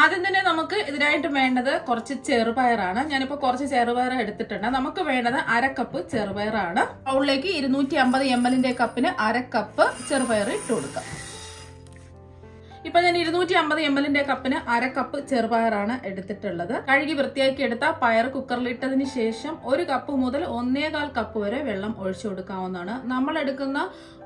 ആദ്യം തന്നെ നമുക്ക് ഇതിനായിട്ട് വേണ്ടത് കുറച്ച് ചെറുപയറാണ്. ഞാനിപ്പോൾ കുറച്ച് ചെറുപയർ എടുത്തിട്ടുണ്ട്. നമുക്ക് വേണ്ടത് അരക്കപ്പ് കപ്പ് ചെറുപയറാണ്. ബൗളിലേക്ക് ഇരുന്നൂറ്റി അമ്പത് എം എല്ലിന്റെ കപ്പിന് അരക്കപ്പ് കപ്പ് ചെറുപയർ ഇട്ട് കൊടുക്കാം. ഇപ്പൊ ഞാൻ ഇരുന്നൂറ്റി അമ്പത് എം എല്ലിന്റെ കപ്പിന് അര കപ്പ് ചെറുപയറാണ് എടുത്തിട്ടുള്ളത്. കഴുകി വൃത്തിയാക്കി എടുത്ത പയർ കുക്കറിലിട്ടതിന് ശേഷം ഒരു കപ്പ് മുതൽ ഒന്നേകാൽ കപ്പ് വരെ വെള്ളം ഒഴിച്ചു കൊടുക്കാവുന്നതാണ്. നമ്മൾ എടുക്കുന്ന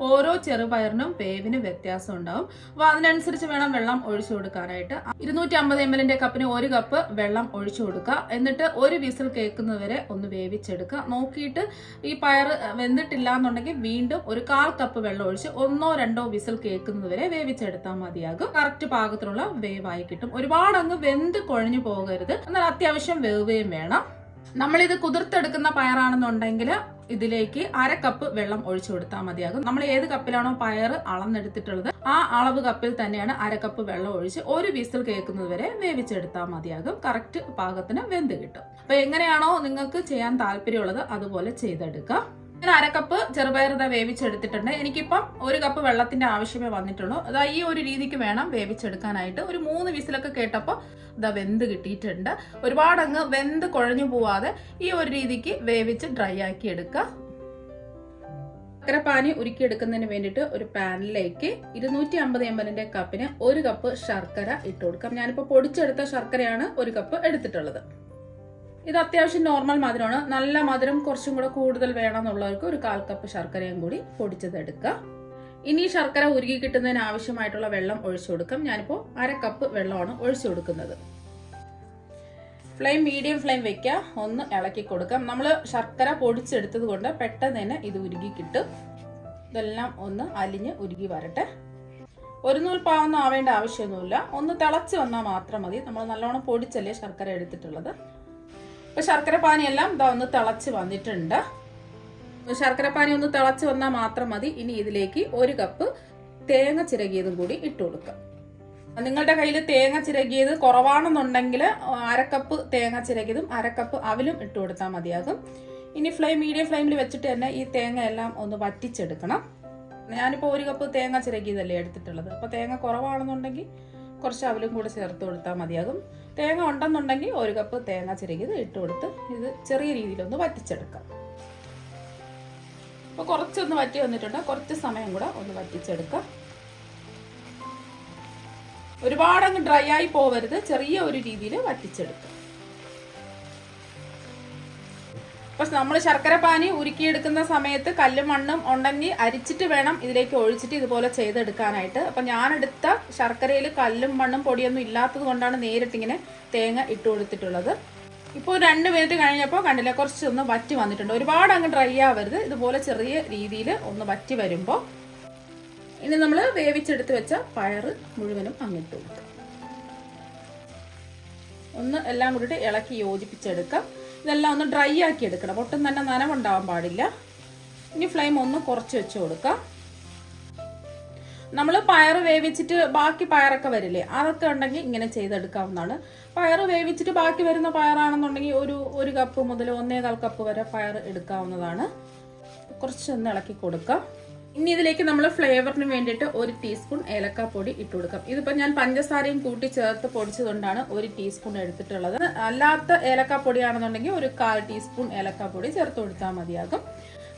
ഓരോ ചെറുപയറിനും വേവിന് വ്യത്യാസം ഉണ്ടാവും. അപ്പൊ അതിനനുസരിച്ച് വേണം വെള്ളം ഒഴിച്ചു കൊടുക്കാനായിട്ട്. ഇരുന്നൂറ്റി അമ്പത് എം എല്ലിന്റെ കപ്പിന് ഒരു കപ്പ് വെള്ളം ഒഴിച്ചു കൊടുക്കുക. എന്നിട്ട് ഒരു വിസിൽ കേൾക്കുന്നവരെ ഒന്ന് വേവിച്ചെടുക്കുക. നോക്കിയിട്ട് ഈ പയർ വെന്തിട്ടില്ല എന്നുണ്ടെങ്കിൽ വീണ്ടും ഒരു കാൽ കപ്പ് വെള്ളം ഒഴിച്ച് ഒന്നോ രണ്ടോ വിസിൽ കേൾക്കുന്നവരെ വേവിച്ചെടുത്താൽ മതിയാകും. കറക്റ്റ് പാകത്തിലുള്ള വേവായി കിട്ടും. ഒരുപാട് അങ്ങ് വെന്ത് കുഴഞ്ഞു പോകരുത്. എന്നാൽ അത്യാവശ്യം വേവുകയും വേണം. നമ്മളിത് കുതിർത്തെടുക്കുന്ന പയറാണെന്നുണ്ടെങ്കിൽ ഇതിലേക്ക് അര കപ്പ് വെള്ളം ഒഴിച്ചു കൊടുത്താൽ മതിയാകും. നമ്മൾ ഏത് കപ്പിലാണോ പയർ അളന്നെടുത്തിട്ടുള്ളത് ആ അളവ് കപ്പിൽ തന്നെയാണ് അര കപ്പ് വെള്ളം ഒഴിച്ച് ഒരു വിസിൽ കേൾക്കുന്നത് വരെ വേവിച്ചെടുത്താൽ മതിയാകും. കറക്റ്റ് പാകത്തിന് വെന്ത് കിട്ടും. അപ്പൊ എങ്ങനെയാണോ നിങ്ങൾക്ക് ചെയ്യാൻ താല്പര്യമുള്ളത് അതുപോലെ ചെയ്തെടുക്കുക ഞാൻ അരക്കപ്പ് ചെറുപയർ ഇതാ വേവിച്ചെടുത്തിട്ടുണ്ട്. എനിക്കിപ്പം ഒരു കപ്പ് വെള്ളത്തിന്റെ ആവശ്യമേ വന്നിട്ടുള്ളൂ. അതാ ഈ ഒരു രീതിക്ക് വേണം വേവിച്ചെടുക്കാനായിട്ട്. ഒരു മൂന്ന് വിസിലൊക്കെ കേട്ടപ്പോൾ ഇതാ വെന്ത് കിട്ടിയിട്ടുണ്ട്. ഒരുപാട് അങ്ങ് വെന്ത് കുഴഞ്ഞു പോവാതെ ഈ ഒരു രീതിക്ക് വേവിച്ച് ഡ്രൈ ആക്കി എടുക്കുക ശർക്കരപ്പാനി ഉരുക്കിയെടുക്കുന്നതിന് വേണ്ടിയിട്ട് ഒരു പാനിലേക്ക് ഇരുന്നൂറ്റി അമ്പത് എം എല്ലിന്റെ കപ്പിന് ഒരു കപ്പ് ശർക്കര ഇട്ട് കൊടുക്കാം. ഞാനിപ്പോൾ പൊടിച്ചെടുത്ത ശർക്കരയാണ് ഒരു കപ്പ് എടുത്തിട്ടുള്ളത്. ഇത് അത്യാവശ്യം നോർമൽ മധുരമാണ് നല്ല മധുരം കുറച്ചും കൂടെ കൂടുതൽ വേണമെന്നുള്ളവർക്ക് ഒരു കാൽ കപ്പ് ശർക്കരയും കൂടി പൊടിച്ചതെടുക്കുക. ഇനി ശർക്കര ഉരുകി കിട്ടുന്നതിന് ആവശ്യമായിട്ടുള്ള വെള്ളം ഒഴിച്ചു കൊടുക്കാം. ഞാനിപ്പോൾ അര കപ്പ് വെള്ളമാണ് ഒഴിച്ചു കൊടുക്കുന്നത്. ഫ്ലെയിം മീഡിയം ഫ്ലെയിം വെക്കുക. ഒന്ന് ഇളക്കി കൊടുക്കാം. നമ്മൾ ശർക്കര പൊടിച്ചെടുത്തത് കൊണ്ട് പെട്ടെന്ന് തന്നെ ഇത് ഉരുകി കിട്ടും. ഇതെല്ലാം ഒന്ന് അലിഞ്ഞ് ഉരുകി വരട്ടെ. ഒരു നൂൽ പാവൊന്നും ആവേണ്ട ആവശ്യമൊന്നുമില്ല. ഒന്ന് തിളച്ച് വന്നാൽ മാത്രം മതി. നമ്മൾ നല്ലോണം പൊടിച്ചല്ലേ ശർക്കര എടുത്തിട്ടുള്ളത്. ഇപ്പൊ ശർക്കര പാനിയെല്ലാം ഇതാ ഒന്ന് തിളച്ച് വന്നിട്ടുണ്ട്. ശർക്കര പാനി ഒന്ന് തിളച്ച് വന്നാൽ മാത്രം മതി. ഇനി ഇതിലേക്ക് ഒരു കപ്പ് തേങ്ങ ചിരകിയതും കൂടി ഇട്ട് കൊടുക്കാം. നിങ്ങളുടെ കയ്യിൽ തേങ്ങ ചിരകിയത് കുറവാണെന്നുണ്ടെങ്കിൽ അരക്കപ്പ് തേങ്ങ ചിരകിയതും അരക്കപ്പ് അവിലും ഇട്ട് കൊടുത്താൽ മതിയാകും. ഇനി ഫ്ലെയിം മീഡിയം ഫ്ലെയിമിൽ വെച്ചിട്ട് തന്നെ ഈ തേങ്ങ എല്ലാം ഒന്ന് വറ്റിച്ചെടുക്കണം. ഞാനിപ്പോൾ ഒരു കപ്പ് തേങ്ങ ചിരകിയതല്ലേ എടുത്തിട്ടുള്ളത്. അപ്പോൾ തേങ്ങ കുറവാണെന്നുണ്ടെങ്കിൽ കുറച്ച് അവലും കൂടെ ചേർത്ത് കൊടുത്താൽ മതിയാകും. തേങ്ങ ഉണ്ടെന്നുണ്ടെങ്കിൽ ഒരു കപ്പ് തേങ്ങ ചിരകിയത് ഇട്ട് കൊടുത്ത് ഇത് ചെറിയ രീതിയിലൊന്ന് വറ്റിച്ചെടുക്കാം. അപ്പോൾ കുറച്ചൊന്ന് വറ്റി വന്നിട്ടുണ്ട്. കുറച്ച് സമയം കൂടെ ഒന്ന് വറ്റിച്ചെടുക്കാം. ഒരുപാടങ്ങ് ഡ്രൈ ആയി പോവരുത്. ചെറിയ ഒരു രീതിയിൽ വറ്റിച്ചെടുക്കാം. അപ്പൊ നമ്മൾ ശർക്കര പാനി ഉരുക്കിയെടുക്കുന്ന സമയത്ത് കല്ലും മണ്ണും ഉണ്ടെങ്കിൽ അരിച്ചിട്ട് വേണം ഇതിലേക്ക് ഒഴിച്ചിട്ട് ഇതുപോലെ ചെയ്തെടുക്കാനായിട്ട്. അപ്പൊ ഞാൻ എടുത്ത ശർക്കരയിൽ കല്ലും മണ്ണും പൊടിയൊന്നും ഇല്ലാത്തത് കൊണ്ടാണ് നേരിട്ടിങ്ങനെ തേങ്ങ ഇട്ട് കൊടുത്തിട്ടുള്ളത്. ഇപ്പോൾ രണ്ട് മിനിറ്റ് കഴിഞ്ഞപ്പോൾ കണ്ടില്ല കുറച്ചൊന്ന് വറ്റി വന്നിട്ടുണ്ട്. ഒരുപാട് അങ്ങ് ഡ്രൈ ആവരുത്. ഇതുപോലെ ചെറിയ രീതിയിൽ ഒന്ന് വറ്റി വരുമ്പോൾ ഇനി നമ്മൾ വേവിച്ചെടുത്ത് വെച്ച പയറ് മുഴുവനും അങ്ങിട്ട് കൊടുക്കാം. ഒന്ന് എല്ലാം കൂടിയിട്ട് ഇളക്കി യോജിപ്പിച്ചെടുക്കാം. ഇതെല്ലാം ഒന്ന് ഡ്രൈ ആക്കി എടുക്കണം. ഒട്ടും തന്നെ നനവുണ്ടാവാൻ പാടില്ല. ഇനി ഫ്ലെയിം ഒന്ന് കുറച്ച് വെച്ച് കൊടുക്കാം. നമ്മൾ പയർ വേവിച്ചിട്ട് ബാക്കി പയറൊക്കെ വരില്ലേ അതൊക്കെ ഉണ്ടെങ്കിൽ ഇങ്ങനെ ചെയ്തെടുക്കാവുന്നതാണ്. പയർ വേവിച്ചിട്ട് ബാക്കി വരുന്ന പയറാണെന്നുണ്ടെങ്കിൽ ഒരു ഒരു കപ്പ് മുതൽ ഒന്നേകാൽ കപ്പ് വരെ പയർ എടുക്കാവുന്നതാണ്. കുറച്ചൊന്ന് ഇളക്കി കൊടുക്കാം. ഇനി ഇതിലേക്ക് നമ്മൾ ഫ്ലേവറിന് വേണ്ടിയിട്ട് ഒരു ടീസ്പൂൺ ഏലക്കാപ്പൊടി ഇട്ട് കൊടുക്കാം. ഇതിപ്പോൾ ഞാൻ പഞ്ചസാരയും കൂട്ടി ചേർത്ത് പൊടിച്ചതുകൊണ്ടാണ് ഒരു ടീസ്പൂൺ എടുത്തിട്ടുള്ളത്. അല്ലാത്ത ഏലക്കാപ്പൊടിയാണെന്നുണ്ടെങ്കിൽ ഒരു കാൽ ടീസ്പൂൺ ഏലക്കാപ്പൊടി ചേർത്ത് കൊടുത്താൽ മതിയാകും.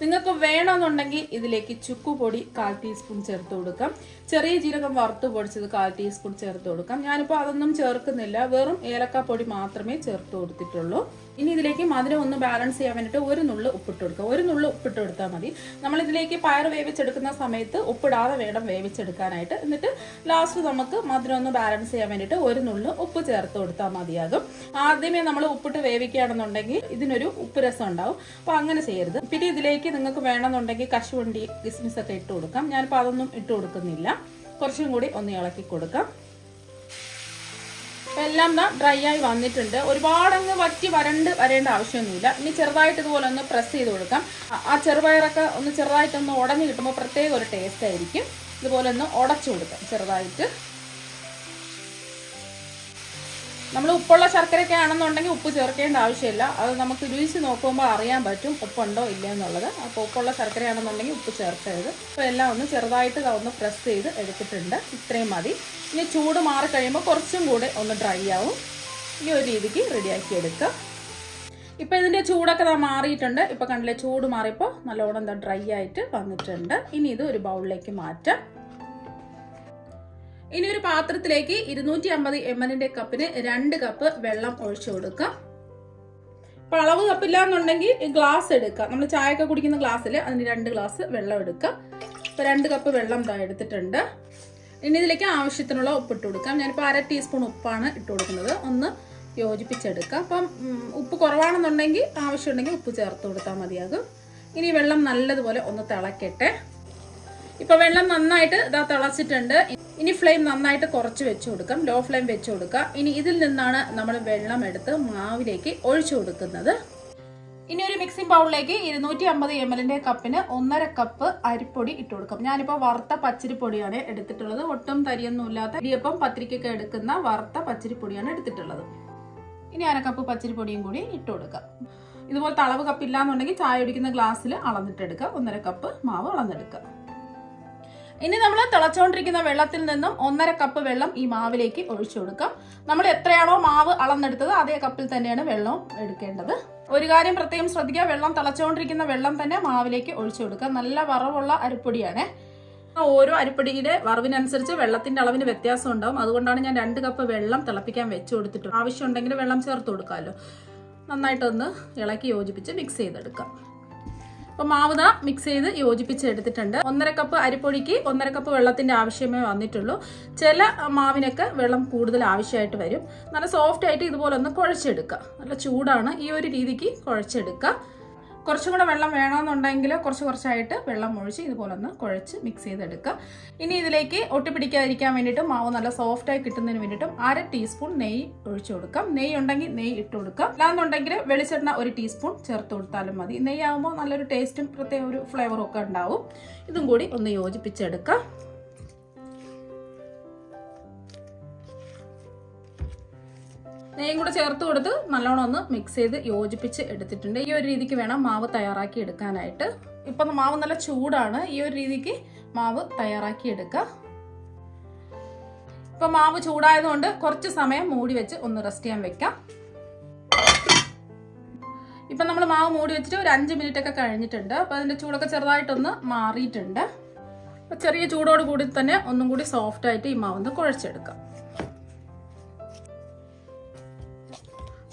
നിങ്ങൾക്ക് വേണമെന്നുണ്ടെങ്കിൽ ഇതിലേക്ക് ചുക്കുപൊടി കാൽ ടീസ്പൂൺ ചേർത്ത് കൊടുക്കാം. ചെറിയ ജീരകം വറുത്ത് പൊടിച്ചത് കാൽ ടീസ്പൂൺ ചേർത്ത് കൊടുക്കാം. ഞാനിപ്പോൾ അതൊന്നും ചേർക്കുന്നില്ല. വെറും ഏലക്കാപ്പൊടി മാത്രമേ ചേർത്ത് കൊടുത്തിട്ടുള്ളൂ. ഇനി ഇതിലേക്ക് മധുരം ഒന്ന് ബാലൻസ് ചെയ്യാൻ വേണ്ടിയിട്ട് ഒരു നുള്ളു ഉപ്പിട്ട് കൊടുക്കുക. ഒരു നുള്ളു ഉപ്പിട്ട് കൊടുത്താൽ മതി. നമ്മളിതിലേക്ക് പയർ വേവിച്ചെടുക്കുന്ന സമയത്ത് ഉപ്പിടാതെ വേണം വേവിച്ചെടുക്കാനായിട്ട്. എന്നിട്ട് ലാസ്റ്റ് നമുക്ക് മധുരം ഒന്ന് ബാലൻസ് ചെയ്യാൻ വേണ്ടിയിട്ട് ഒരു നുള്ളു ഉപ്പ് ചേർത്ത് കൊടുത്താൽ മതിയാകും. ആദ്യമേ നമ്മൾ ഉപ്പിട്ട് വേവിക്കുകയാണെന്നുണ്ടെങ്കിൽ ഇതിനൊരു ഉപ്പ് രസം ഉണ്ടാവും. അപ്പോൾ അങ്ങനെ ചെയ്യരുത്. പിന്നെ ഇതിലേക്ക് നിങ്ങൾക്ക് വേണമെന്നുണ്ടെങ്കിൽ കശുവണ്ടി കിസ്മിസ് ഒക്കെ ഇട്ട് കൊടുക്കാം. ഞാനിപ്പോൾ അതൊന്നും ഇട്ട് കൊടുക്കുന്നില്ല. കുറച്ചും കൂടി ഒന്ന് ഇളക്കി കൊടുക്കാം. അപ്പം എല്ലാം ഇതാ ഡ്രൈ ആയി വന്നിട്ടുണ്ട്. ഒരുപാടങ്ങ് വറ്റി വരണ്ട് വരേണ്ട ആവശ്യമൊന്നുമില്ല. ഇനി ചെറുതായിട്ട് ഇതുപോലെ ഒന്ന് പ്രസ് ചെയ്ത് കൊടുക്കാം. ആ- ചെറുപയറൊക്കെ ഒന്ന് ചെറുതായിട്ടൊന്ന് ഉടഞ്ഞ് കിട്ടുമ്പോൾ പ്രത്യേക ഒരു ടേസ്റ്റ് ആയിരിക്കും. ഇതുപോലെ ഒന്ന് ഉടച്ചു കൊടുക്കാം ചെറുതായിട്ട്. നമ്മൾ ഉപ്പുള്ള ശർക്കരയൊക്കെ ആണെന്നുണ്ടെങ്കിൽ ഉപ്പ് ചേർക്കേണ്ട ആവശ്യമില്ല. അത് നമുക്ക് രുചിച്ച് നോക്കുമ്പോൾ അറിയാൻ പറ്റും ഉപ്പുണ്ടോ ഇല്ല എന്നുള്ളത് അപ്പോൾ ഉപ്പുള്ള ശർക്കരയാണെന്നുണ്ടെങ്കിൽ ഉപ്പ് ചേർക്കരുത്. അപ്പോൾ എല്ലാം ഒന്ന് ചെറുതായിട്ട് ഒന്ന് പ്രസ് ചെയ്ത് എടുത്തിട്ടുണ്ട്. ഇത്രയും മതി. ഇനി ചൂട് മാറി കഴിയുമ്പോൾ കുറച്ചും കൂടെ ഒന്ന് ഡ്രൈ ആവും. ഈ ഒരു രീതിക്ക് റെഡിയാക്കി എടുക്കുക ഇപ്പം ഇതിന്റെ ചൂടൊക്കെ ഇതാ മാറിയിട്ടുണ്ട്. ഇപ്പം കണ്ടില്ലേ ചൂട് മാറിയപ്പോൾ നല്ലോണം എന്താ ഡ്രൈ ആയിട്ട് വന്നിട്ടുണ്ട്. ഇനി ഇത് ഒരു ബൗളിലേക്ക് മാറ്റാം. ഇനി ഒരു പാത്രത്തിലേക്ക് ഇരുന്നൂറ്റി അമ്പത് എം എല്ലിന്റെ കപ്പിന് രണ്ട് കപ്പ് വെള്ളം ഒഴിച്ചു കൊടുക്കാം. ഇപ്പൊ അളവ് കപ്പില്ല എന്നുണ്ടെങ്കിൽ ഗ്ലാസ് എടുക്കാം. നമ്മൾ ചായയൊക്കെ കുടിക്കുന്ന ഗ്ലാസ്സിൽ അതിന് രണ്ട് ഗ്ലാസ് വെള്ളം എടുക്കാം. ഇപ്പൊ രണ്ട് കപ്പ് വെള്ളം എടുത്തിട്ടുണ്ട്. ഇനി ഇതിലേക്ക് ആവശ്യത്തിനുള്ള ഉപ്പ് ഇട്ട് കൊടുക്കാം. ഞാനിപ്പോൾ അര ടീസ്പൂൺ ഉപ്പാണ് ഇട്ട് കൊടുക്കുന്നത്. ഒന്ന് യോജിപ്പിച്ചെടുക്കാം. അപ്പം ഉപ്പ് കുറവാണെന്നുണ്ടെങ്കിൽ ആവശ്യമുണ്ടെങ്കിൽ ഉപ്പ് ചേർത്ത് കൊടുത്താൽ മതിയാകും. ഇനി വെള്ളം നല്ലതുപോലെ ഒന്ന് തിളക്കട്ടെ. ഇപ്പൊ വെള്ളം നന്നായിട്ട് ഇതാ തിളച്ചിട്ടുണ്ട്. ഇനി ഫ്ലെയിം നന്നായിട്ട് കുറച്ച് വെച്ച് കൊടുക്കാം. ലോ ഫ്ലെയിം വെച്ച് കൊടുക്കുക. ഇനി ഇതിൽ നിന്നാണ് നമ്മൾ വെള്ളം എടുത്ത് മാവിലേക്ക് ഒഴിച്ചു കൊടുക്കുന്നത്. ഇനി ഒരു മിക്സിംഗ് ബൗളിലേക്ക് ഇരുന്നൂറ്റി അമ്പത് എം എല്ലിന്റെ കപ്പിന് ഒന്നര കപ്പ് അരിപ്പൊടി ഇട്ട് കൊടുക്കാം. ഞാനിപ്പോൾ വറുത്ത പച്ചരിപ്പൊടിയാണ് എടുത്തിട്ടുള്ളത്. ഒട്ടും തരിയൊന്നുമില്ലാത്ത ഇടിയപ്പം പത്രിക്കൊക്കെ എടുക്കുന്ന വറുത്ത പച്ചരിപ്പൊടിയാണ് എടുത്തിട്ടുള്ളത്. ഇനി അര കപ്പ് പച്ചരിപ്പൊടിയും കൂടി ഇട്ട് കൊടുക്കാം. ഇതുപോലത്തെ അളവ് കപ്പ് ഇല്ലാന്നുണ്ടെങ്കിൽ ചായ ഒടിക്കുന്ന ഗ്ലാസ്സിൽ അളന്നിട്ടെടുക്കുക. ഒന്നര കപ്പ് മാവ് അളന്നെടുക്കുക. ഇനി നമ്മൾ തിളച്ചുകൊണ്ടിരിക്കുന്ന വെള്ളത്തിൽ നിന്നും ഒന്നര കപ്പ് വെള്ളം ഈ മാവിലേക്ക് ഒഴിച്ചു കൊടുക്കാം. നമ്മൾ എത്രയാണോ മാവ് അളന്നെടുത്തത് അതേ കപ്പിൽ തന്നെയാണ് വെള്ളം എടുക്കേണ്ടത്. ഒരു കാര്യം പ്രത്യേകം ശ്രദ്ധിക്കുക വെള്ളം തിളച്ചുകൊണ്ടിരിക്കുന്ന വെള്ളം തന്നെ മാവിലേക്ക് ഒഴിച്ചു കൊടുക്കുക. നല്ല വറവുള്ള അരിപ്പൊടിയാണ്. ഓരോ അരിപ്പൊടിയുടെ വറവിനനുസരിച്ച് വെള്ളത്തിന്റെ അളവിന് വ്യത്യാസം ഉണ്ടാവും. അതുകൊണ്ടാണ് ഞാൻ രണ്ട് കപ്പ് വെള്ളം തിളപ്പിക്കാൻ വെച്ച് കൊടുത്തിട്ടുള്ളത്. ആവശ്യമുണ്ടെങ്കിൽ വെള്ളം ചേർത്ത് കൊടുക്കാമല്ലോ. നന്നായിട്ടൊന്ന് ഇളക്കി യോജിപ്പിച്ച് മിക്സ് ചെയ്തെടുക്കാം. അപ്പൊ മാവുത മിക്സ് ചെയ്ത് യോജിപ്പിച്ചെടുത്തിട്ടുണ്ട്. ഒന്നര കപ്പ് അരിപ്പൊടിക്ക് ഒന്നര കപ്പ് വെള്ളത്തിന്റെ ആവശ്യമേ വന്നിട്ടുള്ളൂ. ചില മാവിനൊക്കെ വെള്ളം കൂടുതൽ ആവശ്യമായിട്ട് വരും. നല്ല സോഫ്റ്റ് ആയിട്ട് ഇതുപോലെ ഒന്ന് കുഴച്ചെടുക്കുക. നല്ല ചൂടാണ്. ഈ ഒരു രീതിക്ക് കുഴച്ചെടുക്കുക. കുറച്ചും കൂടെ വെള്ളം വേണമെന്നുണ്ടെങ്കിൽ കുറച്ച് കുറച്ചായിട്ട് വെള്ളം ഒഴിച്ച് ഇതുപോലെ ഒന്ന് കുഴച്ച് മിക്സ് ചെയ്തെടുക്കുക. ഇനി ഇതിലേക്ക് ഒട്ടിപ്പിടിക്കാതിരിക്കാൻ വേണ്ടിയിട്ടും മാവ് നല്ല സോഫ്റ്റായി കിട്ടുന്നതിന് വേണ്ടിയിട്ടും അര ടീസ്പൂൺ നെയ്യ് ഒഴിച്ചു കൊടുക്കാം. നെയ്യ് ഉണ്ടെങ്കിൽ നെയ്യ് ഇട്ട് കൊടുക്കാം അല്ലാന്നുണ്ടെങ്കിൽ വെളിച്ചെണ്ണ ഒരു ടീസ്പൂൺ ചേർത്ത് കൊടുത്താലും മതി. നെയ്യ് ആകുമ്പോൾ നല്ലൊരു ടേസ്റ്റും പ്രത്യേക ഒരു ഫ്ലേവറും ഒക്കെ ഉണ്ടാവും. ഇതും കൂടി ഒന്ന് യോജിപ്പിച്ചെടുക്കാം നെയ്യും കൂടെ ചേർത്ത് കൊടുത്ത് നല്ലോണം ഒന്ന് മിക്സ് ചെയ്ത് യോജിപ്പിച്ച് എടുത്തിട്ടുണ്ട്. ഈ ഒരു രീതിക്ക് വേണം മാവ് തയ്യാറാക്കി എടുക്കാനായിട്ട്. ഇപ്പം മാവ് നല്ല ചൂടാണ്. ഈ ഒരു രീതിക്ക് മാവ് തയ്യാറാക്കി എടുക്കുക. ഇപ്പൊ മാവ് ചൂടായതുകൊണ്ട് കുറച്ച് സമയം മൂടി വെച്ച് ഒന്ന് റെസ്റ്റ് ചെയ്യാൻ വെക്കാം. ഇപ്പൊ നമ്മൾ മാവ് മൂടി വെച്ചിട്ട് ഒരു അഞ്ച് മിനിറ്റ് ഒക്കെ കഴിഞ്ഞിട്ടുണ്ട്. അപ്പൊ അതിന്റെ ചൂടൊക്കെ ചെറുതായിട്ടൊന്ന് മാറിയിട്ടുണ്ട്. അപ്പൊ ചെറിയ ചൂടോട് കൂടി തന്നെ ഒന്നും കൂടി സോഫ്റ്റ് ആയിട്ട് ഈ മാവ് ഒന്ന് കുഴച്ചെടുക്കാം.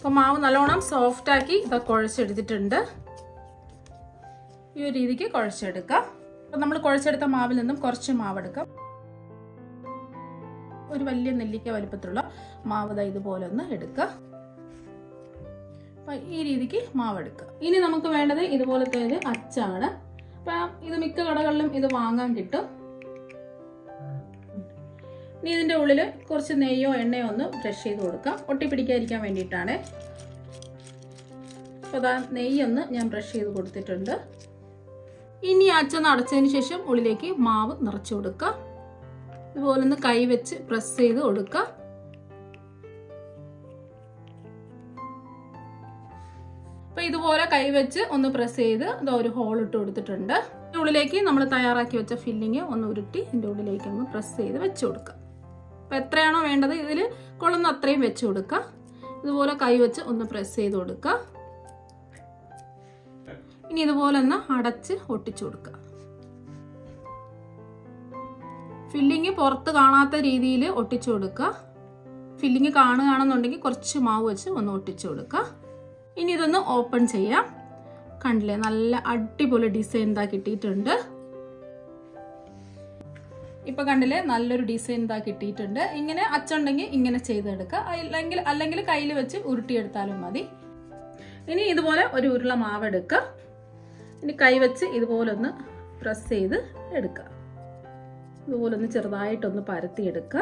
അപ്പൊ മാവ് നല്ലോണം സോഫ്റ്റ് ആക്കി ഇതാ കുഴച്ചെടുത്തിട്ടുണ്ട്. ഈ ഒരു രീതിക്ക് കുഴച്ചെടുക്കാം. അപ്പൊ നമ്മൾ കുഴച്ചെടുത്ത മാവിൽ നിന്നും കുറച്ച് മാവ് എടുക്കാം. ഒരു വലിയ നെല്ലിക്ക വലിപ്പത്തിലുള്ള മാവ് ഇതുപോലെ ഒന്ന് എടുക്കുക അപ്പൊ ഈ രീതിക്ക് മാവ് എടുക്കുക ഇനി നമുക്ക് വേണ്ടത് ഇതുപോലത്തെ ഒരു അച്ചാണ്. അപ്പൊ ഇത് മിക്ക കടകളിലും ഇത് വാങ്ങാൻ കിട്ടും. ഇനി ഇതിന്റെ ഉള്ളിൽ കുറച്ച് നെയ്യോ എണ്ണയോ ഒന്ന് ബ്രഷ് ചെയ്ത് കൊടുക്കാം. ഒട്ടിപ്പിടിക്കാതിരിക്കാൻ വേണ്ടിയിട്ടാണ്. അപ്പോൾ അതാ നെയ്യൊന്ന് ഞാൻ ബ്രഷ് ചെയ്ത് കൊടുത്തിട്ടുണ്ട്. ഇനി അച്ചൊന്ന് അടച്ചതിന് ശേഷം ഉള്ളിലേക്ക് മാവ് നിറച്ചു കൊടുക്കുക ഇതുപോലെ ഒന്ന് കൈ വെച്ച് പ്രസ് ചെയ്ത് കൊടുക്കുക അപ്പൊ ഇതുപോലെ കൈ വെച്ച് ഒന്ന് പ്രസ് ചെയ്ത് ഇതാ ഒരു ഹോൾ ഇട്ട് കൊടുത്തിട്ടുണ്ട്. ഉള്ളിലേക്ക് നമ്മൾ തയ്യാറാക്കി വെച്ച ഫില്ലിങ് ഒന്ന് ഉരുട്ടി ഇതിന്റെ ഉള്ളിലേക്ക് ഒന്ന് പ്രസ് ചെയ്ത് വെച്ച് കൊടുക്കുക അപ്പൊ എത്രയാണോ വേണ്ടത് ഇതിൽ കൊള്ളുന്ന അത്രയും വെച്ച് കൊടുക്കുക ഇതുപോലെ കൈ വെച്ച് ഒന്ന് പ്രസ് ചെയ്ത് കൊടുക്കുക ഇനി ഇതുപോലെ ഒന്ന് അടച്ച് ഒട്ടിച്ചു കൊടുക്കുക ഫില്ലിങ് പുറത്ത് കാണാത്ത രീതിയിൽ ഒട്ടിച്ചു കൊടുക്കുക ഫില്ലിങ് കാണുകയാണെന്നുണ്ടെങ്കിൽ കുറച്ച് മാവ് വെച്ച് ഒന്ന് ഒട്ടിച്ചു കൊടുക്കുക ഇനി ഇതൊന്ന് ഓപ്പൺ ചെയ്യാം. കണ്ടില്ലേ? നല്ല അടിപൊളി ഡിസൈൻ ഇതാ കിട്ടിയിട്ടുണ്ട്. ഇപ്പൊ കണ്ടില്ലേ നല്ലൊരു ഡിസൈൻ ഇതാ കിട്ടിയിട്ടുണ്ട്. ഇങ്ങനെ അച്ചുണ്ടെങ്കിൽ ഇങ്ങനെ ചെയ്തെടുക്കുക. അല്ലെങ്കിൽ അല്ലെങ്കിൽ കയ്യിൽ വെച്ച് ഉരുട്ടിയെടുത്താലും മതി. ഇനി ഇതുപോലെ ഒരു ഉരുള മാവ് എടുക്കുക. ഇനി കൈ വെച്ച് ഇതുപോലെ ഒന്ന് പ്രസ് ചെയ്ത് എടുക്കുക. ഇതുപോലെ ഒന്ന് ചെറുതായിട്ടൊന്ന് പരത്തിയെടുക്കുക.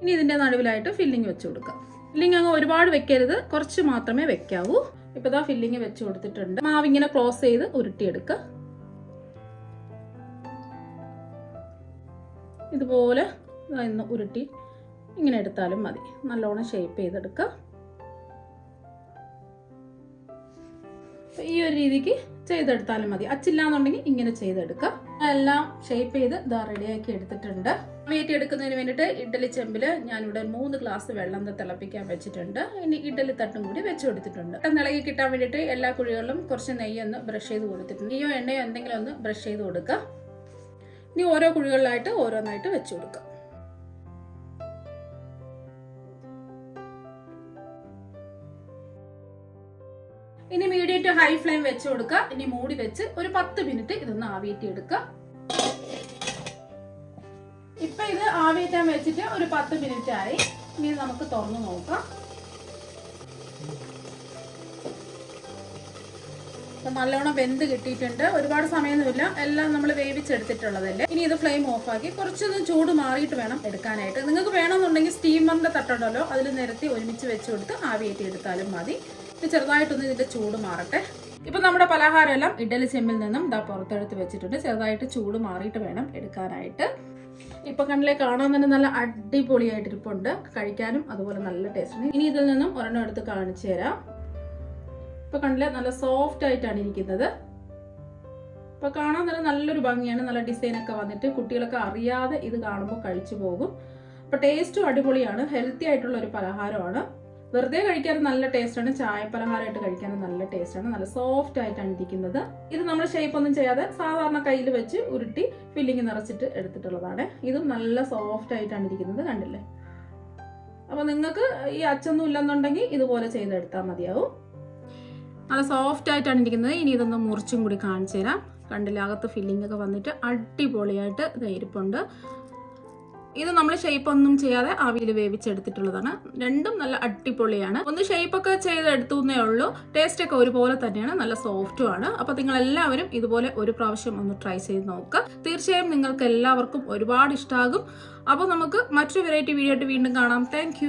ഇനി ഇതിന്റെ നടുവിലായിട്ട് ഫില്ലിങ് വെച്ച് കൊടുക്കുക. ഫില്ലിങ് അങ്ങ് ഒരുപാട് വെക്കരുത്. കുറച്ച് മാത്രമേ വെക്കാവൂ. ഇപ്പൊ ഇതാ ഫില്ലിംഗ് വെച്ച് കൊടുത്തിട്ടുണ്ട്. മാവ് ഇങ്ങനെ ക്ലോസ് ചെയ്ത് ഉരുട്ടിയെടുക്കുക. ഇതുപോലെ ഇന്ന് ഉരുട്ടി. ഇങ്ങനെ എടുത്താലും മതി. നല്ലോണം ഷേപ്പ് ചെയ്തെടുക്കുക ഈ ഒരു രീതിക്ക് ചെയ്തെടുത്താലും മതി. അച്ചില്ലാന്നുണ്ടെങ്കിൽ ഇങ്ങനെ ചെയ്തെടുക്കുക എല്ലാം ഷേപ്പ് ചെയ്ത് ഇതാ റെഡിയാക്കി എടുത്തിട്ടുണ്ട്. വേറ്റി എടുക്കുന്നതിന് വേണ്ടിയിട്ട് ഇഡ്ഡലി ചെമ്പിൽ ഞാനിവിടെ മൂന്ന് ഗ്ലാസ് വെള്ളം തിളപ്പിക്കാൻ വെച്ചിട്ടുണ്ട്. ഇനി ഇഡ്ഡലി തട്ടും കൂടി വെച്ച് കൊടുത്തിട്ടുണ്ട്. നിളകി കിട്ടാൻ വേണ്ടിയിട്ട് എല്ലാ കുഴികളിലും കുറച്ച് നെയ്യൊന്ന് ബ്രഷ് ചെയ്ത് കൊടുത്തിട്ടുണ്ട്. നെയ്യോ എണ്ണയോ എന്തെങ്കിലും ഒന്ന് ബ്രഷ് ചെയ്ത് കൊടുക്കുക ഇനി ഓരോ കുഴികളിലായിട്ട് ഓരോന്നായിട്ട് വെച്ച് കൊടുക്കാം. ഇനി മീഡിയം ടു ഹൈ ഫ്ലെയിം വെച്ച് കൊടുക്കുക. ഇനി മൂടി വെച്ച് ഒരു പത്ത് മിനിറ്റ് ഇതൊന്ന് ആവിയേറ്റി എടുക്കുക ഇപ്പൊ ഇത് ആവിയേറ്റാൻ വെച്ചിട്ട് ഒരു പത്ത് മിനിറ്റ് ആയി ഇനി നമുക്ക് തുറന്നു നോക്കാം. ഇപ്പൊ നല്ലോണം വെന്ത് കിട്ടിയിട്ടുണ്ട്. ഒരുപാട് സമയമൊന്നുമില്ല. എല്ലാം നമ്മൾ വേവിച്ചെടുത്തിട്ടുള്ളതല്ലേ? ഇനി ഇത് ഫ്ലെയിം ഓഫാക്കി കുറച്ചൊന്ന് ചൂട് മാറിയിട്ട് വേണം എടുക്കാനായിട്ട്. നിങ്ങൾക്ക് വേണമെന്നുണ്ടെങ്കിൽ സ്റ്റീമറിന്റെ തട്ടുണ്ടല്ലോ. അതിൽ നിരത്തി ഒരുമിച്ച് വെച്ച് കൊടുത്ത് ആവിയേറ്റി എടുത്താലും മതി. ഇത് ചെറുതായിട്ടൊന്ന് ഇതിന്റെ ചൂട് മാറട്ടെ. ഇപ്പൊ നമ്മുടെ പലഹാരം എല്ലാം ഇഡലി ചെമ്മിൽ നിന്നും ഇതാ പുറത്തെടുത്ത് വെച്ചിട്ടുണ്ട്. ചെറുതായിട്ട് ചൂട് മാറിയിട്ട് വേണം എടുക്കാനായിട്ട്. ഇപ്പൊ കണ്ണിലെ കാണാൻ തന്നെ നല്ല അടിപൊളിയായിട്ട് ഇരിപ്പുണ്ട് കഴിക്കാനും അതുപോലെ നല്ല ടേസ്റ്റ് ഇനി ഇതിൽ നിന്നും ഒരെണ്ണം എടുത്ത് കാണിച്ചു തരാം. ഇപ്പൊ കണ്ടില്ല? നല്ല സോഫ്റ്റ് ആയിട്ടാണ് ഇരിക്കുന്നത്. ഇപ്പൊ കാണാൻ തന്നെ നല്ലൊരു ഭംഗിയാണ്. നല്ല ഡിസൈൻ ഒക്കെ വന്നിട്ട് കുട്ടികളൊക്കെ അറിയാതെ ഇത് കാണുമ്പോൾ കഴിച്ചു പോകും. അപ്പൊ ടേസ്റ്റും അടിപൊളിയാണ്. ഹെൽത്തി ആയിട്ടുള്ള ഒരു പലഹാരമാണ്. വെറുതെ കഴിക്കാൻ നല്ല ടേസ്റ്റാണ് ചായ പലഹാരമായിട്ട് കഴിക്കാൻ നല്ല ടേസ്റ്റാണ് നല്ല സോഫ്റ്റ് ആയിട്ടാണ് ഇരിക്കുന്നത്. ഇത് നമ്മൾ ഷേപ്പ് ഒന്നും ചെയ്യാതെ സാധാരണ കയ്യിൽ വെച്ച് ഉരുട്ടി ഫില്ലിങ് നിറച്ചിട്ട് എടുത്തിട്ടുള്ളതാണ്. ഇതും നല്ല സോഫ്റ്റ് ആയിട്ടാണ് ഇരിക്കുന്നത്. കണ്ടില്ലേ? അപ്പൊ നിങ്ങൾക്ക് ഈ അച്ചൊന്നും ഇല്ലെന്നുണ്ടെങ്കിൽ ഇതുപോലെ ചെയ്തെടുത്താൽ മതിയാവും. നല്ല സോഫ്റ്റ് ആയിട്ടാണ് ഇരിക്കുന്നത്. ഇനി ഇതൊന്ന് മുറിച്ചും കൂടി കാണിച്ചു തരാം. കണ്ടില്ല അകത്ത് ഫില്ലിംഗ് ഒക്കെ വന്നിട്ട് അടിപൊളിയായിട്ട് ഇതായിരിപ്പുണ്ട് ഇത് നമ്മൾ ഷേപ്പ് ഒന്നും ചെയ്യാതെ ആവിയിൽ വേവിച്ചെടുത്തിട്ടുള്ളതാണ്. രണ്ടും നല്ല അടിപൊളിയാണ്. ഒന്ന് ഷേപ്പ് ഒക്കെ ചെയ്തെടുത്തുന്നേ ഉള്ളൂ. ടേസ്റ്റ് ഒക്കെ ഒരുപോലെ തന്നെയാണ്. നല്ല സോഫ്റ്റും ആണ്. അപ്പൊ നിങ്ങൾ എല്ലാവരും ഇതുപോലെ ഒരു പ്രാവശ്യം ഒന്ന് ട്രൈ ചെയ്ത് നോക്കുക തീർച്ചയായും നിങ്ങൾക്ക് എല്ലാവർക്കും ഒരുപാട് ഇഷ്ടമാകും അപ്പോൾ നമുക്ക് മറ്റൊരു വെറൈറ്റി വീഡിയോ ആയിട്ട് വീണ്ടും കാണാം. താങ്ക്